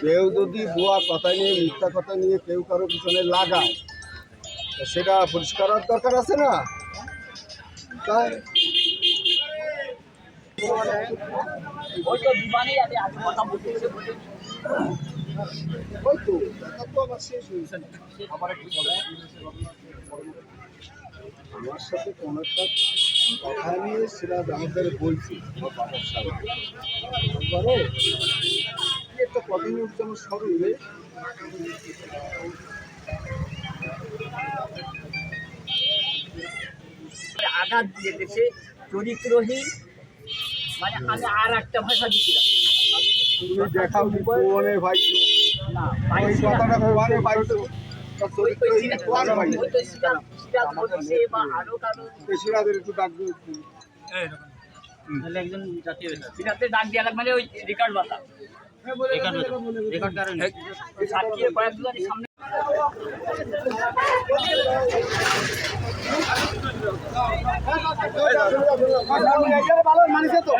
কেউ যদি ভুয়া কথা নিয়ে, মিথ্যা কথা নিয়ে কেউ কারও পিছনে লাগায় সেটা পরিষ্কার দরকার আছে না? তাই আমি আমার সাথে কোনো একটা কথা নিয়ে সেটা আমাদের বলছি। একটা কথা নিয়ে উঠছে আঘাত দিয়ে দিয়েছে চরিত্রহীন মানে আমি আর একটা ভাষা দিচ্ছিলাম তুমি দেখাও ভাই না না। কথাটা কোনে ভাই তো। ভাই। পেশিরাদের একটু ডাক লাগবে মানে ওই রেকর্ড বাতা মানিছে তো।